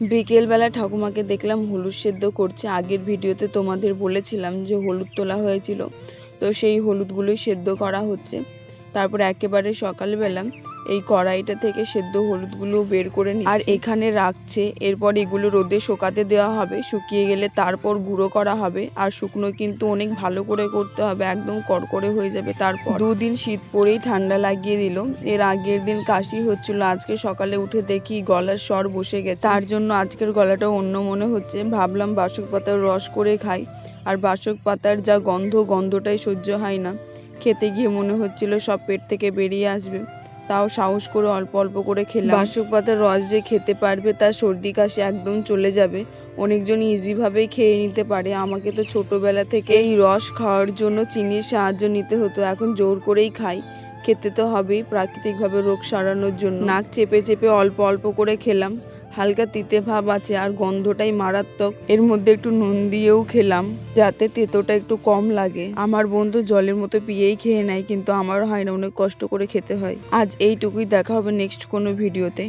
বিকেলবেলা ঠাকুমাকে দেখলাম হলুদ সেদ্ধ করছে। আগের ভিডিওতে তোমাদের বলেছিলাম যে হলুদ তোলা হয়েছিল। তো সেই হলুদগুলোই সেদ্ধ করা হচ্ছে। তারপর একেবারে সকালবেলা এই কড়াইটা থেকে সেদ্ধ হলুদগুলো বের করে নিচ্ছে। আর এখানে রাখছে এরপর এগুলো রোদে শুকাতে দেওয়া হবে। শুকিয়ে গেলে তারপর গুঁড়ো করা হবে। আর শুকনো কিন্তু অনেক ভালো করে করতে হবে একদম কড়কড়ে হয়ে যাবে তারপর। দুদিন শীত পড়েই ঠান্ডা লাগিয়ে দিল। এর আগের দিন কাশি হচ্ছিল আজকে সকালে উঠে দেখি গলার স্বর বসে গেছে। তার জন্য আজকের গলাটা অন্য মনে হচ্ছে। ভাবলাম বাসক পাতার রস করে খাই। আর বাসক পাতার যা গন্ধ গন্ধটাই সহ্য হয় না। খেতে গিয়ে মনে হচ্ছিল সব পেট থেকে বেরিয়ে আসবে। তাও সাহস করে অল্প অল্প করে খেলাম। বাসক পাতার রস যে খেতে পারবে তার সর্দি কাশি একদম চলে যাবে। অনেকজন ইজিভাবেই খেয়ে নিতে পারে। আমাকে তো ছোটোবেলা থেকে এই রস খাওয়ার জন্য চিনির সাহায্য নিতে হতো। এখন জোর করেই খাই। খেতে তো হবেই প্রাকৃতিকভাবে রোগ সারানোর জন্য। নাক চেপে চেপে অল্প অল্প করে খেলাম। হালকা তিতে ভাব আছে আর গন্ধটাই মারাত্মক। এর মধ্যে একটু নুন দিয়েও খেলাম, যাতে তেতোটা একটু কম লাগে। আমার বন্ধু জলের মতো পিয়েই খেয়ে নেয়, কিন্তু আমারও হয় না, অনেক কষ্ট করে খেতে হয়। আজ এইটুকুই, দেখা হবে নেক্সট কোনো ভিডিওতে